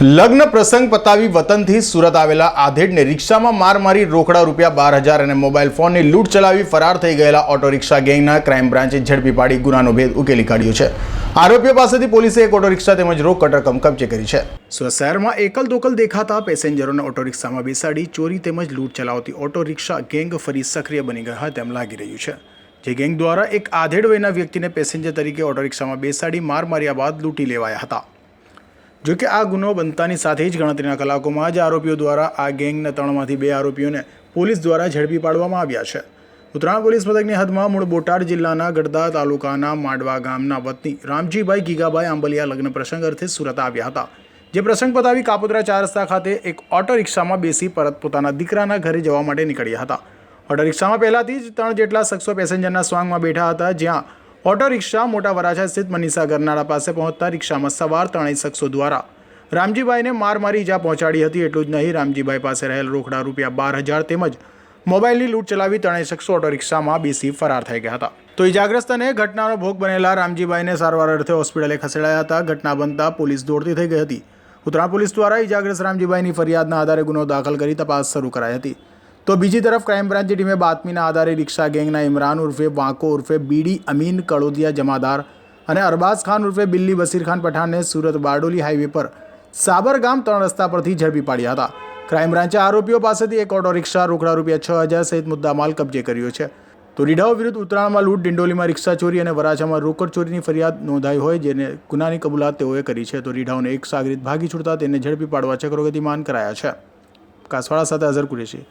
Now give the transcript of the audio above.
લગ્ન પ્રસંગ પતાવી વતનથી સુરત આવેલા આધેડને રિક્ષામાં માર મારી રોકડા રૂપિયા બાર હજાર અને મોબાઈલ ફોનની લૂંટ ચલાવી ફરાર થઈ ગયેલા ઓટો ગેંગના ક્રાઇમ બ્રાન્ચે ઝડપી પાડી ગુનાનો ભેદ ઉકેલી કાઢ્યો છે. આરોપીઓ પાસેથી પોલીસે એક ઓટો રિક્ષા તેમજ રોક કટરકમ કબજે કરી છે. સુરત શહેરમાં એકલ દોકલ દેખાતા પેસેન્જરોને ઓટો રિક્ષામાં બેસાડી ચોરી તેમજ લૂંટ ચલાવતી ઓટો રિક્ષા ગેંગ ફરી સક્રિય બની ગયા તેમ લાગી રહ્યું છે. જે ગેંગ દ્વારા એક આધેડ વયના વ્યક્તિને પેસેન્જર તરીકે ઓટો રિક્ષામાં બેસાડી માર માર્યા બાદ લૂંટી લેવાયા હતા. જો કે આ ગુનો બનતાની સાથે જ ગણતરીના કલાકોમાં જ આરોપીઓ દ્વારા આ ગેંગના ત્રણમાંથી બે આરોપીઓને પોલીસ દ્વારા ઝડપી પાડવામાં આવ્યા છે. ઉત્તરાયણ પોલીસ મથકની હદમાં મૂળ બોટાદ જિલ્લાના ગઢડા તાલુકાના માંડવા ગામના વતની રામજીભાઈ ગીગાભાઈ આંબલિયા લગ્ન પ્રસંગ અર્થે સુરત આવ્યા હતા. જે પ્રસંગ પતાવી કાપોદ્રા ચાર રસ્તા ખાતે એક ઓટો રિક્ષામાં બેસી પરત પોતાના દીકરાના ઘરે જવા માટે નીકળ્યા હતા. ઓટો રિક્ષામાં પહેલાથી જ ત્રણ જેટલા શખ્સો પેસેન્જરના સ્વાંગમાં બેઠા હતા, જ્યાં ઓટો રિક્ષા મોટા વરાછા સ્થિત મનીષા ગરનાળા પાસે પહોંચતા રિક્ષામાં સવાર ત્રણેય શખ્સો દ્વારા રામજીભાઈને માર મારી ઈજા પહોંચાડી હતી એટલું જ નહીં, રામજીભાઈ પાસે રહેલ રોકડા રૂપિયા બાર હજાર તેમજ મોબાઈલની લૂંટ ચલાવી ત્રણેય શખ્સો ઓટો રિક્ષામાં બેસી ફરાર થઈ ગયા હતા. તો ઇજાગ્રસ્તને ઘટનાનો ભોગ બનેલા રામજીભાઈને સારવાર અર્થે હોસ્પિટલે ખસેડાયા હતા. ઘટના બનતા પોલીસ દોડતી થઈ ગઈ હતી. ઉત્તરા પોલીસ દ્વારા ઈજાગ્રસ્ત રામજીભાઈની ફરિયાદના આધારે ગુનો દાખલ કરી તપાસ શરૂ કરાઈ હતી. તો બીજી તરફ ક્રાઇમ બ્રાન્ચની ટીમે બાતમીના આધારે રિક્ષા ગેંગના ઇમરાન ઉર્ફે, વાંકો ઉર્ફે, બીડી અમીન કળોદિયા જમાદાર અને અરબાઝ ખાન ઉર્ફે બિલ્લી બસીર ખાન પઠાણને સુરત બારડોલી હાઈવે પર સાબરગામ ત્રણ રસ્તા પરથી ઝડપી પાડ્યા હતા. ક્રાઇમ બ્રાન્ચે આરોપીઓ પાસેથી એક ઓટો રિક્ષા, રોકડા રૂપિયા છ હજાર સહિત મુદ્દામાલ કબજે કર્યો છે. તો રીઢાઓ વિરુદ્ધ ઉત્તરાયણમાં લૂંટ, ડિંડોલીમાં રિક્ષા ચોરી અને વરાછામાં રોકડ ચોરીની ફરિયાદ નોંધાઈ હોય જેને ગુનાની કબૂલાત તેઓએ કરી છે. તો રીઢાઓને એક સાગરીત ભાગી છૂટતા તેને ઝડપી પાડવા ચક્રો ગતિમાન કરાયા છે. કાસવાડા સાથે અઝર કુરેશી.